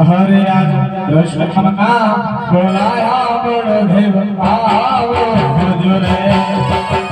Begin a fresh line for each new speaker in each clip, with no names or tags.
હરે આજ કૃષ્ણ ખમના બોલાયા બળ દેવ આવો ભજો રે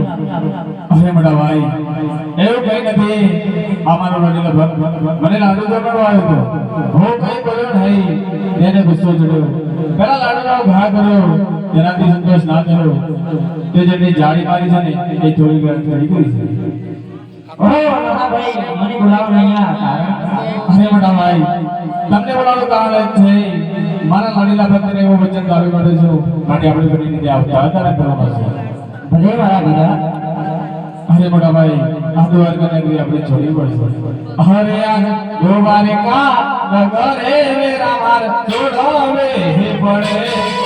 અરે મોટા ભાઈ, એવું કઈ નથી. વડીલો ભક્ત મને લાડુ જમાડવા આવ્યો હતો. હું કઈ બોલ્યો નહીં. તેને ગુસ્સો ચડ્યો. પેલા લાડુનો ઘા કર્યો. તેનાથી સંતોષ ના થયો. તે જેની મારી ને, એ થોડી ઘર થોડી કરી છે.
આ
અરે મોટા ભાઈ મારા લાડીલા ભક્તને એવું વચન દાવી માટે છું. માટે આપણે ત્યાં આવતા હતા ને
ભલે મારા બધા
અરે મોટા ભાઈ આ દ્વારકા નગરી આપણે છોડી પડશે. અરે આ ગોવારે કા નગરે મેરા માર છોડો હે પડે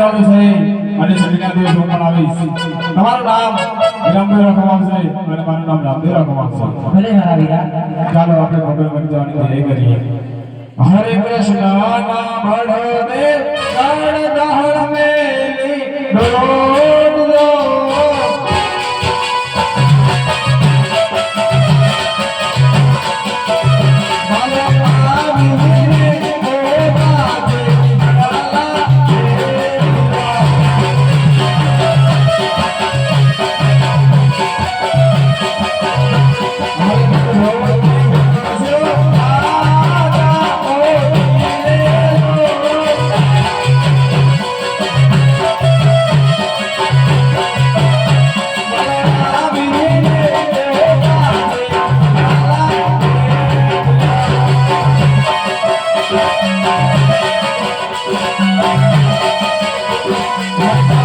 આવવાનું છે અને શનિના દિવસે હું પણ આવીશ. તમારું નામ વિરમભાઈ રાખવામાં આવશે અને મારું નામ રામદેવ રાખવામાં આવશે
ભલે વીરા.
ચાલો આપણે ભગવાન બની જવાની તૈયારી કરીએ. હરે કૃષ્ણ નામ બળદે ગણ દહન મેલી ડોલ Yeah.